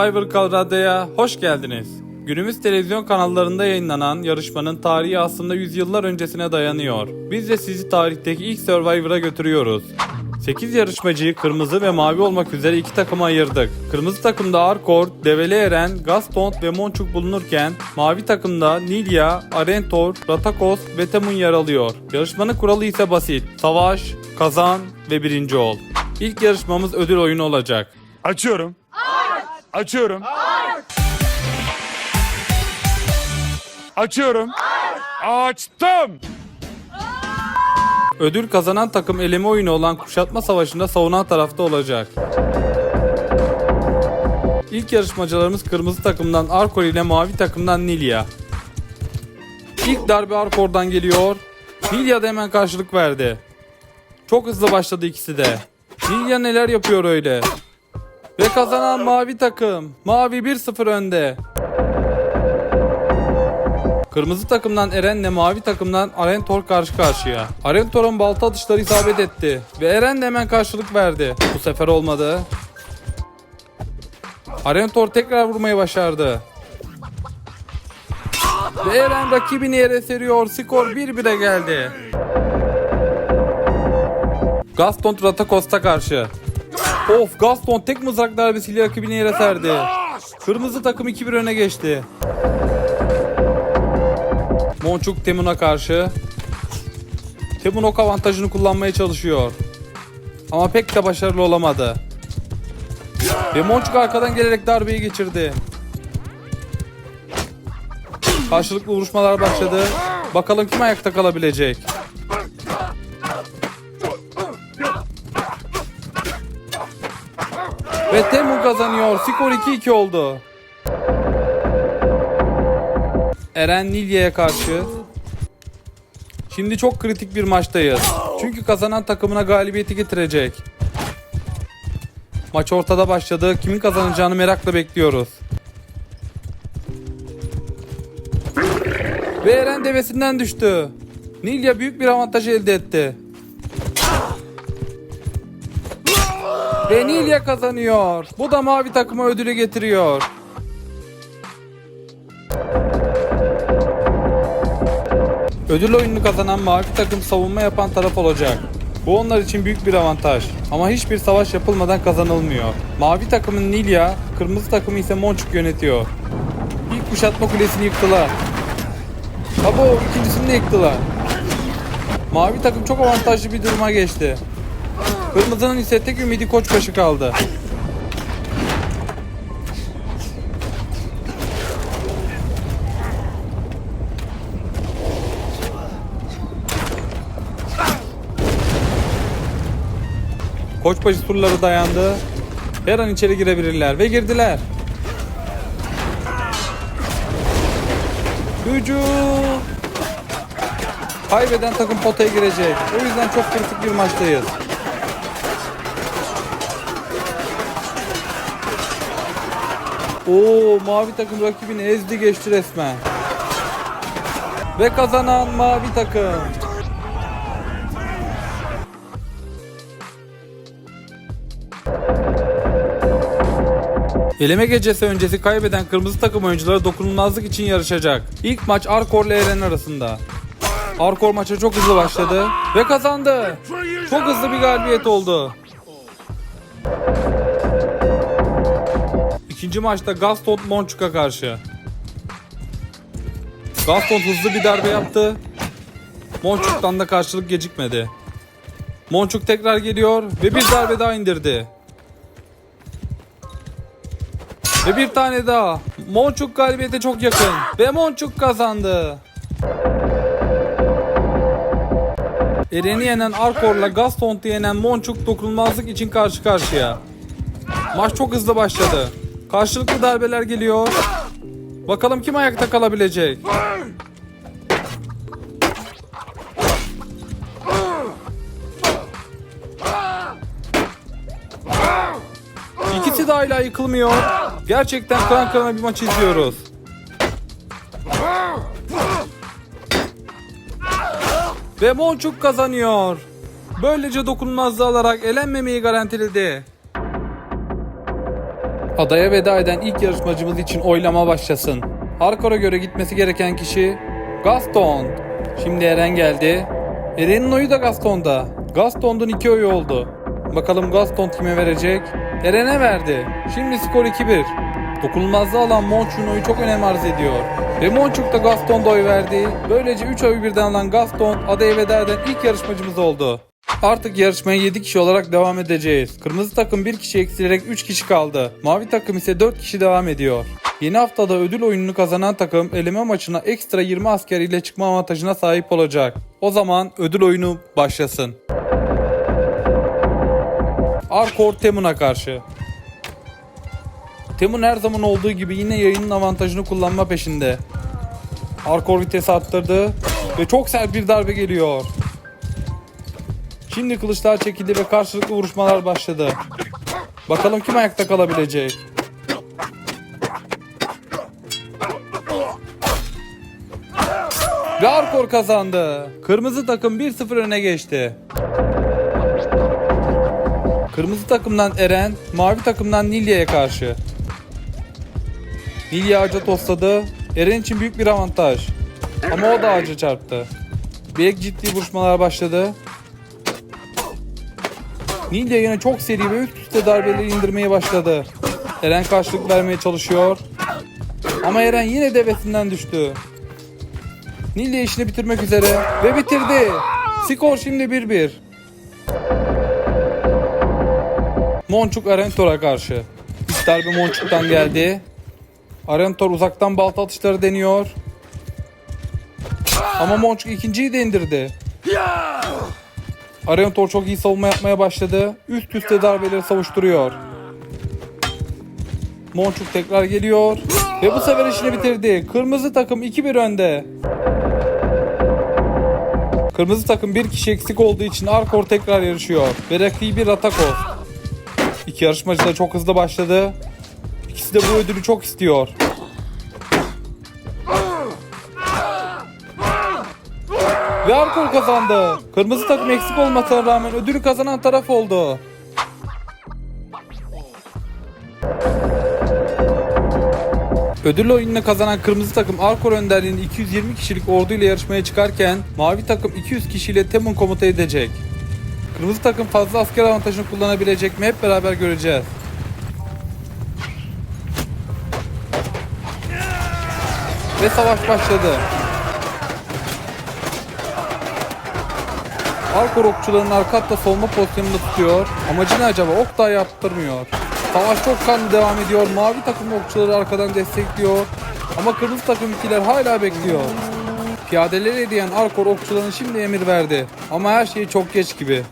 Survivor Colorado'ya hoş geldiniz. Günümüz televizyon kanallarında yayınlanan yarışmanın tarihi aslında yüzyıllar öncesine dayanıyor. Biz de sizi tarihteki ilk Survivor'a götürüyoruz. 8 yarışmacıyı kırmızı ve mavi olmak üzere iki takıma ayırdık. Kırmızı takımda Arkor, Develi Eren, Gaston ve Monçuk bulunurken mavi takımda Nilya, Arentor, Ratakos ve Temun yer alıyor. Yarışmanın kuralı ise basit. Savaş, kazan ve birinci ol. İlk yarışmamız ödül oyunu olacak. Açıyorum. Açıyorum. Açıyorum. Açtım. Ödül kazanan takım eleme oyunu olan kuşatma savaşında savunan tarafta olacak. İlk yarışmacılarımız kırmızı takımdan Arkor ile mavi takımdan Nilya. İlk darbe Arkor'dan geliyor. Nilya da hemen karşılık verdi. Çok hızlı başladı ikisi de. Nilya neler yapıyor öyle. Ve kazanan mavi takım. Mavi 1-0 önde. Kırmızı takımdan Eren'le mavi takımdan Arentor karşı karşıya. Arentor'un balta atışları isabet etti ve Eren de hemen karşılık verdi. Bu sefer olmadı. Arentor tekrar vurmayı başardı. Ve Eren rakibini yere seriyor. Skor 1-1'e geldi. Gaston Ratakos'ta karşı. Of Gaston tek mızrak darbesiyle rakibini yere serdi. Kırmızı takım 2-1 öne geçti. Monçuk Temun'a karşı. Temun ok avantajını kullanmaya çalışıyor. Ama pek de başarılı olamadı. Ve Monçuk arkadan gelerek darbeyi geçirdi. Karşılıklı vuruşmalar başladı. Bakalım kim ayakta kalabilecek. Ve Temun kazanıyor. Skor 2-2 oldu. Eren Nilya'ya karşı. Şimdi çok kritik bir maçtayız. Çünkü kazanan takımına galibiyeti getirecek. Maç ortada başladı. Kimin kazanacağını merakla bekliyoruz. Ve Eren devesinden düştü. Nilya büyük bir avantaj elde etti. Ve Nilya kazanıyor. Bu da mavi takıma ödülü getiriyor. Ödül oyununu kazanan mavi takım savunma yapan taraf olacak. Bu onlar için büyük bir avantaj. Ama hiçbir savaş yapılmadan kazanılmıyor. Mavi takımın Nilya, kırmızı takımı ise Monçuk yönetiyor. İlk kuşatma kulesini yıktılar. Abo ikincisini de yıktılar. Mavi takım çok avantajlı bir duruma geçti. Kırmızının ise tek ümidi Koçbaşı kaldı. Koçbaşı surları dayandı. Her an içeri girebilirler ve girdiler. Hücum! Kaybeden takım potaya girecek. O yüzden çok kritik bir maçtayız. Oo mavi takım rakibini ezdi geçti resmen. Ve kazanan mavi takım. Eleme gecesi öncesi kaybeden kırmızı takım oyuncuları dokunulmazlık için yarışacak. İlk maç Arkor ile Eren arasında. Arkor maça çok hızlı başladı ve kazandı. Çok hızlı bir galibiyet oldu. İkinci maçta Gaston Monçuk'a karşı. Gaston hızlı bir darbe yaptı. Monçuk'tan da karşılık gecikmedi. Monçuk tekrar geliyor ve bir darbe daha indirdi. Ve bir tane daha. Monçuk galibiyete çok yakın. Ve Monçuk kazandı. Eren'i yenen Arkor'la Gastont'u yenen Monçuk dokunulmazlık için karşı karşıya. Maç çok hızlı başladı. Karşılıklı darbeler geliyor. Bakalım kim ayakta kalabilecek. İkisi de hala yıkılmıyor. Gerçekten kan kanına bir maç izliyoruz. Ve Monçuk kazanıyor. Böylece dokunulmazlığı alarak elenmemeyi garantiledi. Adaya veda eden ilk yarışmacımız için oylama başlasın. Arkor'a göre gitmesi gereken kişi Gaston. Şimdi Eren geldi. Eren'in oyu da Gaston'da. Gaston'dan iki oyu oldu. Bakalım Gaston kime verecek? Eren'e verdi. Şimdi skor 2-1. Dokunulmazlığı alan Monçuk'un oyu çok önem arz ediyor. Ve Monçuk da Gaston'da oy verdi. Böylece 3 oy birden alan Gaston adaya veda eden ilk yarışmacımız oldu. Artık yarışmaya 7 kişi olarak devam edeceğiz. Kırmızı takım 1 kişi eksilerek 3 kişi kaldı. Mavi takım ise 4 kişi devam ediyor. Yeni haftada ödül oyununu kazanan takım eleme maçına ekstra 20 asker ile çıkma avantajına sahip olacak. O zaman ödül oyunu başlasın. Arkor Temun'a karşı. Temun her zaman olduğu gibi yine yayının avantajını kullanma peşinde. Arkor vitesi arttırdı ve çok sert bir darbe geliyor. Şimdi kılıçlar çekildi ve karşılıklı vuruşmalar başladı. Bakalım kim ayakta kalabilecek. Ve Arkor kazandı. Kırmızı takım 1-0 öne geçti. Kırmızı takımdan Eren, mavi takımdan Nilya'ya karşı. Nilya ağaca tosladı. Eren için büyük bir avantaj. Ama o da ağaca çarptı. Bilek ciddi vuruşmalar başladı. Nilya yine çok seri ve üst üste darbeleri indirmeye başladı. Eren karşılık vermeye çalışıyor. Ama Eren yine devesinden düştü. Nilya işini bitirmek üzere ve bitirdi. Skor şimdi 1-1. Monçuk Arentor'a karşı. İlk darbe Monçuk'tan geldi. Arentor uzaktan balta atışları deniyor. Ama Monçuk ikinciyi de indirdi. Arentor çok iyi savunma yapmaya başladı. Üst üste darbeleri savuşturuyor. Monçuk tekrar geliyor. Ve bu sefer işini bitirdi. Kırmızı takım 2-1 önde. Kırmızı takım bir kişi eksik olduğu için Arkor tekrar yarışıyor. Ve rakibi Ratakos. İki yarışmacı da çok hızlı başladı. İkisi de bu ödülü çok istiyor. Ve Arkor kazandı. Kırmızı takım eksik olmasına rağmen ödülü kazanan taraf oldu. Ödül oyununu kazanan kırmızı takım Arkor önderliğinde 220 kişilik orduyla yarışmaya çıkarken mavi takım 200 kişiyle Temun komuta edecek. Kırmızı takım fazla asker avantajını kullanabilecek mi hep beraber göreceğiz. Ve savaş başladı. Arkor okçularının arka hatta solma pozisyonunda tutuyor. Amacı ne acaba? Ok daha yaptırmıyor. Savaş çok kanlı devam ediyor. Mavi takım okçuları arkadan destekliyor. Ama kırmızı takım ikiler hala bekliyor. Piyadeleri hediyen Arkor okçularına şimdi emir verdi. Ama her şey çok geç gibi.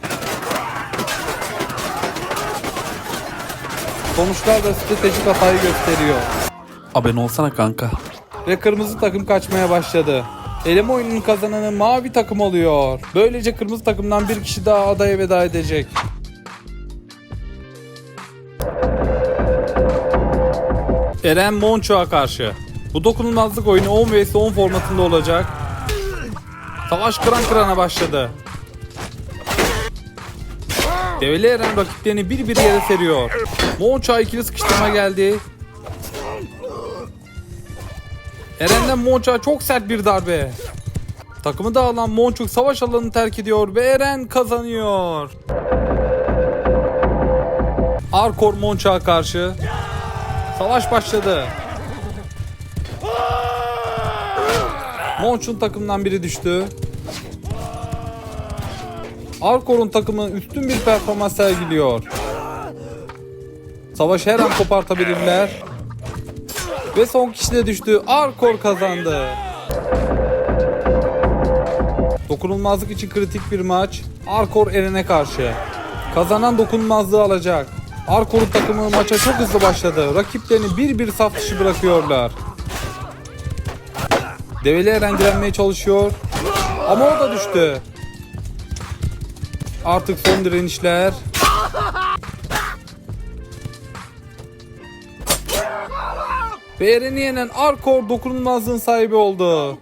Sonuçlar da stratejik hatayı gösteriyor. Abone olsana kanka. Ve kırmızı takım kaçmaya başladı. Eleme oyununun kazananı mavi takım oluyor. Böylece kırmızı takımdan bir kişi daha adaya veda edecek. Eren Monço'ya karşı. Bu dokunulmazlık oyunu 10 vs 10 formatında olacak. Savaş kıran kırana başladı. Develi Eren rakiplerini bir bir yere seriyor. Monço'ya ikili sıkıştırma geldi. Eren'den Monçuk'a çok sert bir darbe. Takımı dağılan Monçuk savaş alanını terk ediyor ve Eren kazanıyor. Arkor Monçuk'a karşı savaş başladı. Monçuk'un takımından biri düştü. Arkor'un takımı üstün bir performans sergiliyor. Savaşı her an kopartabilirler. Ve son kişi de düştü. Arkor kazandı. Dokunulmazlık için kritik bir maç. Arkor Eren'e karşı. Kazanan dokunulmazlığı alacak. Arkor'un takımı maça çok hızlı başladı. Rakiplerini bir bir saf dışı bırakıyorlar. Develi Eren direnmeye çalışıyor. Ama o da düştü. Artık son direnişler. Ve Eren'i yenen Arkor dokunulmazlığın sahibi oldu.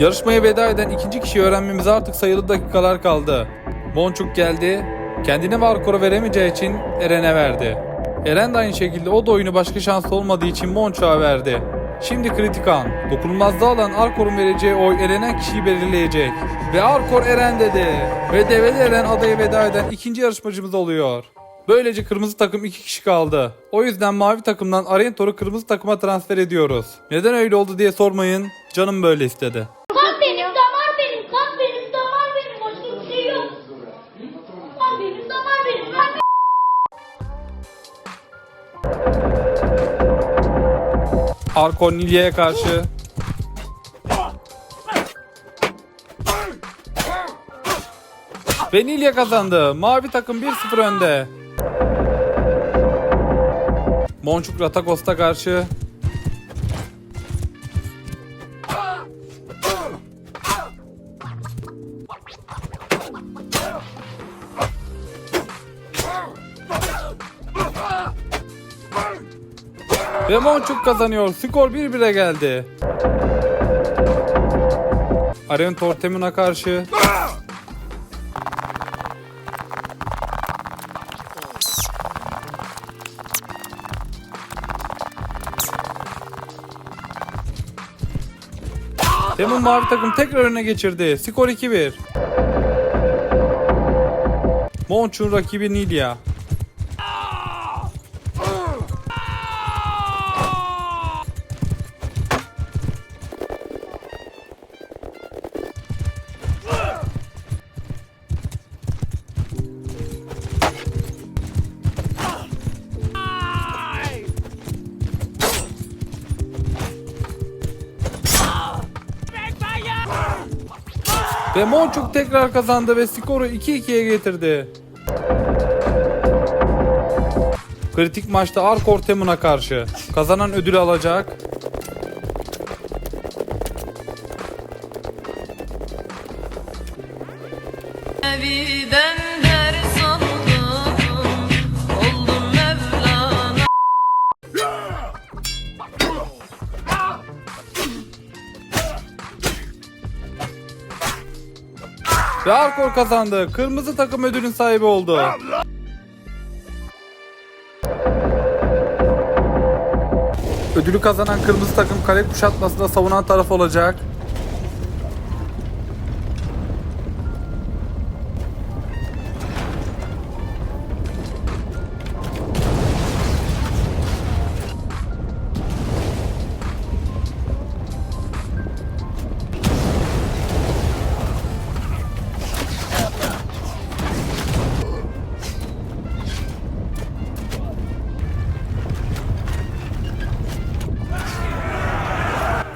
Yarışmaya veda eden ikinci kişi öğrenmemiz artık sayılı dakikalar kaldı. Monçuk geldi Kendine ve Arkor'a veremeyeceği için Eren'e verdi. Eren de aynı şekilde o da oyunu başka şansı olmadığı için Monçuk'a verdi. Şimdi kritik an. Dokunulmazlığı alan Arkor'un vereceği oy elenen kişiyi belirleyecek. Ve Arkor Eren dedi. Ve develi Eren adaya veda eden ikinci yarışmacımız oluyor. Böylece kırmızı takım iki kişi kaldı. O yüzden mavi takımdan Arentor'u kırmızı takıma transfer ediyoruz. Neden öyle oldu diye sormayın. Canım böyle istedi. Kan benim, damar benim, kan benim, damar benim. Başka bir şey yok. Kan benim, damar benim. Kan benim. Arkor Nilya'ya karşı Ve Nilya kazandı. Mavi takım 1-0 önde. Monçuk Ratakos'ta karşı Ve Monçuk kazanıyor. Skor 1-1'e geldi. Aren Tortemun'a karşı Temun mavi takım tekrar öne geçirdi. Skor 2-1. Monçuk'un rakibi Nilya. Tekrar kazandı ve skoru 2-2'ye getirdi. Kritik maçta Arkor Temun'a karşı. Kazanan ödülü alacak. Eviden Ve Arkor kazandı. Kırmızı takım ödülün sahibi oldu. Ödülü kazanan kırmızı takım kale kuşatmasında savunan taraf olacak.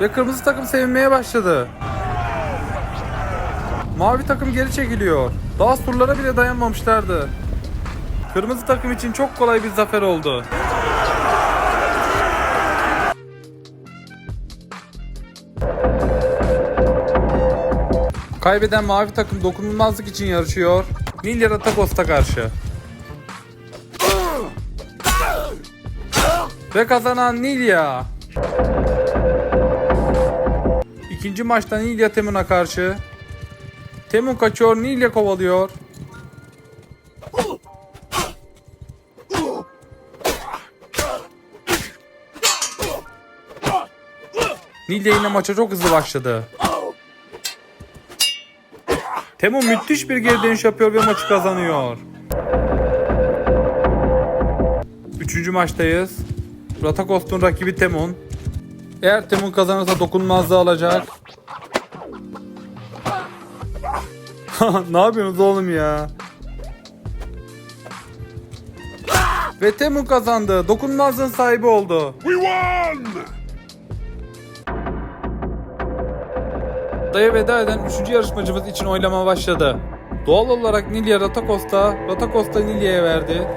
Ve kırmızı takım sevinmeye başladı. Mavi takım geri çekiliyor. Daha surlara bile dayanmamışlardı. Kırmızı takım için çok kolay bir zafer oldu. Kaybeden mavi takım dokunulmazlık için yarışıyor. Nilya Ratakos'ta karşı. Ve kazanan Nilya. İkinci maçta Nilya Temun'a karşı. Temun kaçıyor, Nilya kovalıyor. Nilya yine maça çok hızlı başladı. Temun müthiş bir geri dönüş yapıyor ve maçı kazanıyor. Üçüncü maçtayız. Ratakos'un rakibi Temun. Eğer Temun kazanırsa dokunmazlığı alacak. ne yapıyorsunuz oğlum ya? Ve Temun kazandı. Dokunmazlığın sahibi oldu. We won! Daya veda eden 3. yarışmacımız için oylama başladı. Doğal olarak Nilya Ratakos'ta, Ratakos da Nilya'ya verdi.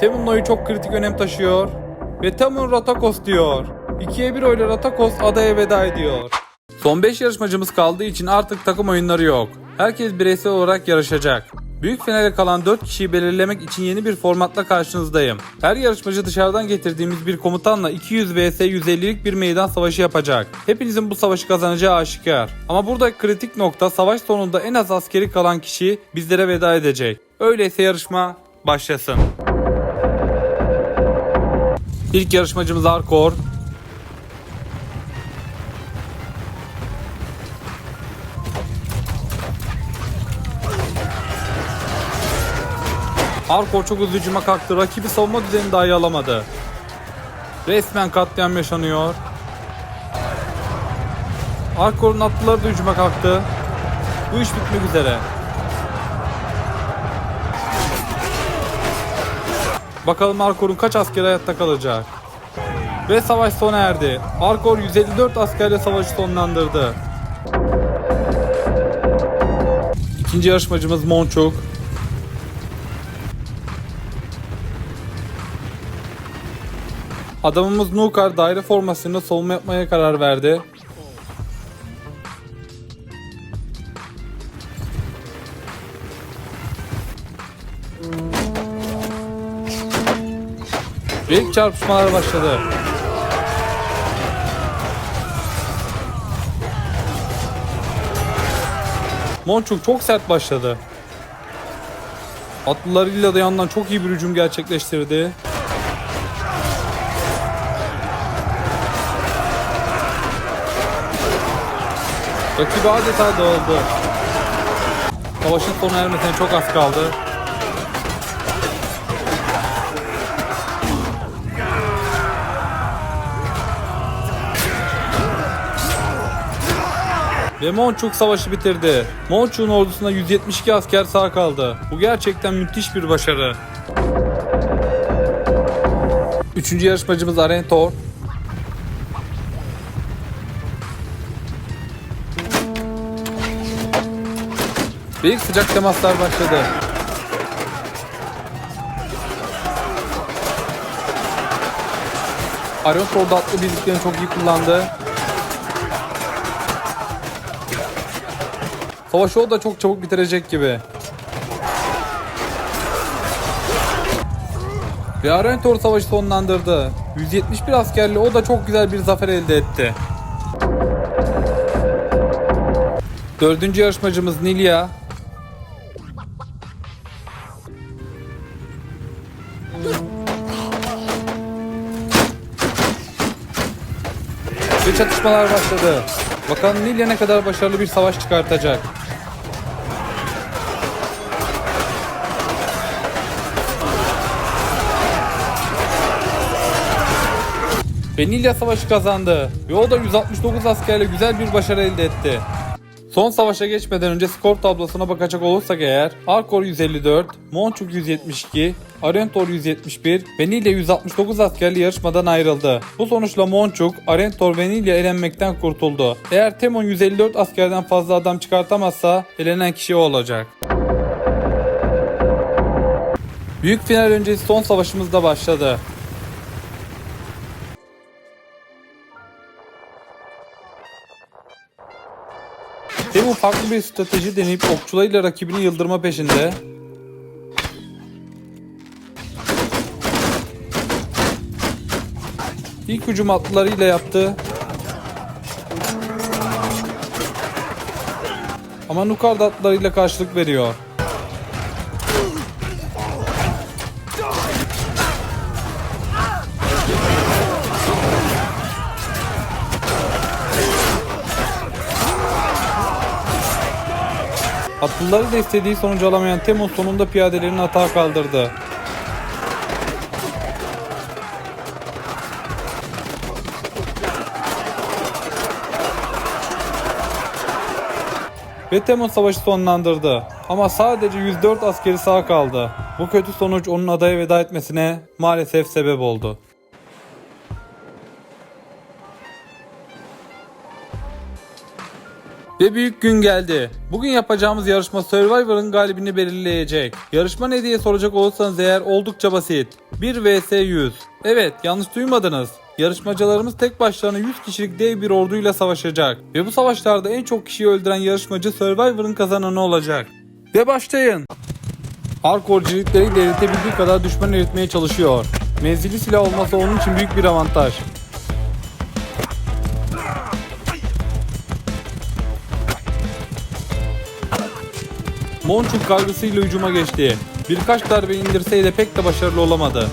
Temun'un oyu çok kritik önem taşıyor. Ve Temun Ratakos diyor. 2'ye 1 oyla Ratakos adaya veda ediyor. Son 5 yarışmacımız kaldığı için artık takım oyunları yok. Herkes bireysel olarak yarışacak. Büyük finale kalan 4 kişiyi belirlemek için yeni bir formatla karşınızdayım. Her yarışmacı dışarıdan getirdiğimiz bir komutanla 200 vs 150'lik bir meydan savaşı yapacak. Hepinizin bu savaşı kazanacağı aşikar. Ama burada kritik nokta savaş sonunda en az askeri kalan kişi bizlere veda edecek. Öyleyse yarışma başlasın. İlk yarışmacımız Arkor. Arkor çok hızlı hücuma kalktı. Rakibi savunma düzenini dahi alamadı. Resmen katliam yaşanıyor. Arkor'un atlıları da hücuma kalktı. Bu iş bitmek üzere. Bakalım Arkor'un kaç asker hayatta kalacak. Ve savaş sona erdi. Arkor 154 askerle savaşı sonlandırdı. İkinci yarışmacımız Monçuk. Adamımız Nukar daire formasyonunda savunma yapmaya karar verdi. Ve ilk çarpışmalar başladı. Monçuk çok sert başladı. Atlılarıyla da yandan çok iyi bir hücum gerçekleştirdi. Rakibi adeta dağıldı. Savaşın sona ermesine çok az kaldı. Ve Monçuk savaşı bitirdi. Monçuk'un ordusunda 172 asker sağ kaldı. Bu gerçekten müthiş bir başarı. Üçüncü yarışmacımız Arentor. Ve sıcak temaslar başladı. Arentor da atlı birliklerini çok iyi kullandı. Savaşı o da çok çabuk bitirecek gibi. Ve Arentor savaşı sonlandırdı. 171 askerle o da çok güzel bir zafer elde etti. Dördüncü yarışmacımız Nilya. Çatışmalar başladı. Bakalım Nilya ne kadar başarılı bir savaş çıkartacak. Ve Nilya savaşı kazandı. Ve o da 169 askerle güzel bir başarı elde etti. Son savaşa geçmeden önce skor tablosuna bakacak olursak eğer Arkor 154, Monçuk 172, Arentor 171 ve Nilya 169 askerli yarışmadan ayrıldı. Bu sonuçla Monçuk, Arentor ve Nilya elenmekten kurtuldu. Eğer Temon 154 askerden fazla adam çıkartamazsa elenen kişi o olacak. Büyük final öncesi son savaşımız da başladı. Temu farklı bir strateji deneyip okçularıyla rakibini yıldırma peşinde. İlk hücum atlılarıyla yaptı. Ama Nukard atlılarıyla karşılık veriyor. Atlıları da istediği sonucu alamayan Temmuz sonunda piyadelerini atağa kaldırdı. Ve Temmuz savaşı sonlandırdı. Ama sadece 104 askeri sağ kaldı. Bu kötü sonuç onun adaya veda etmesine maalesef sebep oldu. Ve büyük gün geldi. Bugün yapacağımız yarışma Survivor'ın galibini belirleyecek. Yarışma ne diye soracak olursanız eğer oldukça basit. 1 vs 100. Evet yanlış duymadınız. Yarışmacılarımız tek başlarına 100 kişilik dev bir orduyla savaşacak. Ve bu savaşlarda en çok kişiyi öldüren yarışmacı Survivor'ın kazananı olacak. Ve başlayın. Hardcore ciritleriyle eritebildiği kadar düşman eritmeye çalışıyor. Menzili silah olması onun için büyük bir avantaj. Monçuk kargısıyla hücuma geçti. Birkaç darbe indirseydi pek de başarılı olamadı.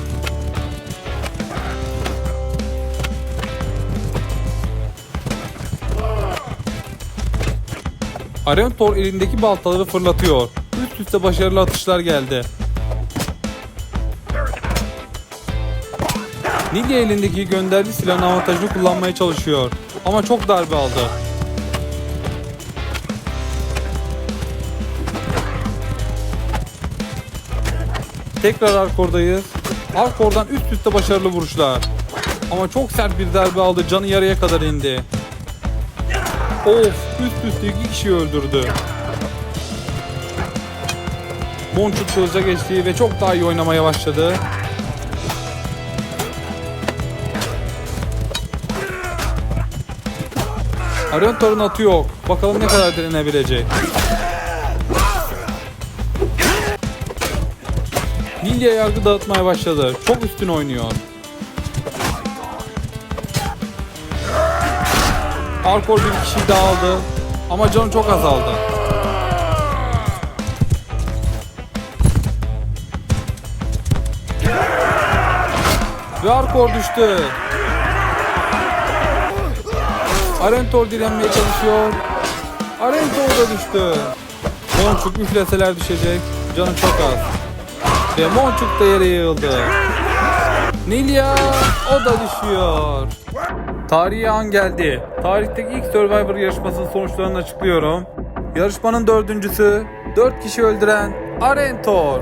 Arentor elindeki baltaları fırlatıyor. Üst üste başarılı atışlar geldi. Nilya elindeki gönderdiği silahın avantajını kullanmaya çalışıyor. Ama çok darbe aldı. Tekrar Arkor'dayız. Arkor'dan üst üste başarılı vuruşlar. Ama çok sert bir darbe aldı. Canı yarıya kadar indi. Of üst üste iki kişi öldürdü. Monçuk kılıca geçti ve çok daha iyi oynamaya başladı. Arentor'un atı yok. Bakalım ne kadar direnebilecek. Nilya yargı dağıtmaya başladı. Çok üstün oynuyor. Arkor bir kişi daha aldı. Ama canı çok azaldı. Ve Arkor düştü. Arentor direnmeye çalışıyor. Arentor da düştü. Monçuk üfleseler düşecek. Canı çok az. Ve Monçuk da yere yığıldı. Nilya o da düşüyor. Tarihi an geldi. Tarihteki ilk Survivor yarışmasının sonuçlarını açıklıyorum. Yarışmanın dördüncüsü 4 kişi öldüren Arentor.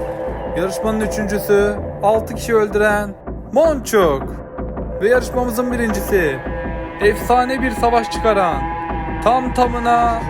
Yarışmanın üçüncüsü 6 kişi öldüren Monçuk. Ve yarışmamızın birincisi efsane bir savaş çıkaran tam tamına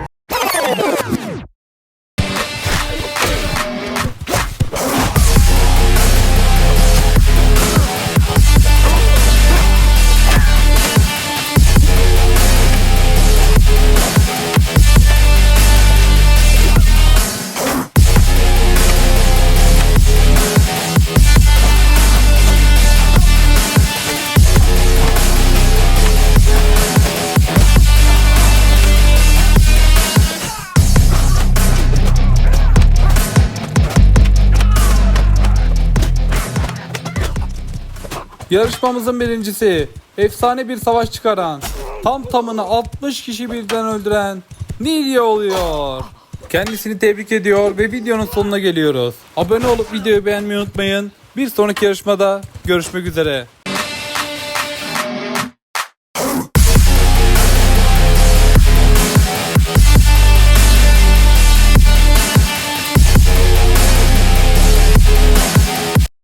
Yarışmamızın birincisi efsane bir savaş çıkaran tam tamına 60 kişi birden öldüren Nilya oluyor. Kendisini tebrik ediyor ve videonun sonuna geliyoruz. Abone olup videoyu beğenmeyi unutmayın. Bir sonraki yarışmada görüşmek üzere.